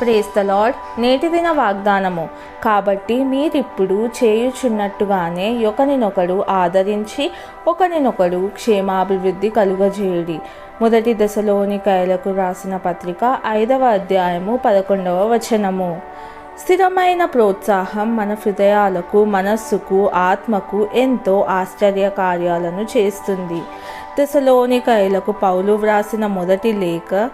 Praise the lord నేటి దిన వాగ్దానము. కాబట్టి మీరిప్పుడు చేయుచున్నట్టుగానే ఒకరినొకడు ఆదరించి ఒకరినొకడు క్షేమాభివృద్ధి కలుగజేయుడి. మొదటి దశలోని కైలకు రాసిన పత్రిక ఐదవ అధ్యాయము పదకొండవ వచనము. స్థిరమైన ప్రోత్సాహం మన హృదయాలకు మనస్సుకు ఆత్మకు ఎంతో ఆశ్చర్య కార్యాలను చేస్తుంది. దశలోని కైలకు పౌలు వ్రాసిన మొదటి లేఖ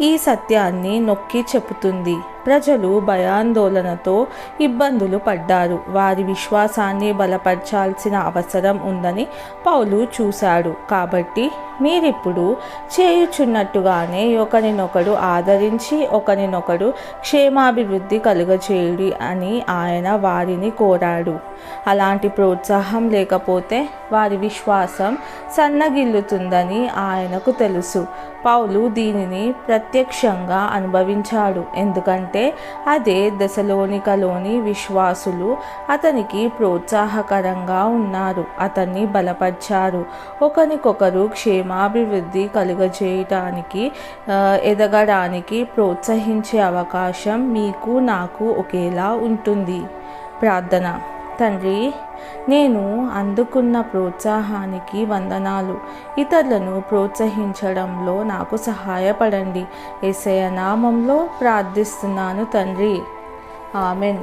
ఈ సత్యాన్ని నొక్కి చెబుతుంది. ప్రజలు భయాందోళనతో ఇబ్బందులు పడ్డారు. వారి విశ్వాసాన్ని బలపరచాల్సిన అవసరం ఉందని పౌలు చూశాడు. కాబట్టి మీరిప్పుడు చేయుచున్నట్టుగానే ఒకరినొకడు ఆదరించి ఒకరినొకడు క్షేమాభివృద్ధి కలుగచేయుడి అని ఆయన వారిని కోరాడు. అలాంటి ప్రోత్సాహం లేకపోతే వారి విశ్వాసం సన్నగిల్లుతుందని ఆయనకు తెలుసు. పౌలు దీనిని ప్రత్యక్షంగా అనుభవించాడు. ఎందుకంటే అదే దశలోనికలోని విశ్వాసులు అతనికి ప్రోత్సాహకరంగా ఉన్నారు. అతన్ని బలపరిచారు. ఒకరికొకరు క్షేమ క్రమాభివృద్ధి కలుగజేయటానికి ఎదగడానికి ప్రోత్సహించే అవకాశం మీకు నాకు ఒకేలా ఉంటుంది. ప్రార్థన. తండ్రి నేను అందుకున్న ప్రోత్సాహానికి వందనాలు. ఇతరులను ప్రోత్సహించడంలో నాకు సహాయపడండి. ఎస్ఐ నామంలో ప్రార్థిస్తున్నాను తండ్రి. ఆమెన్.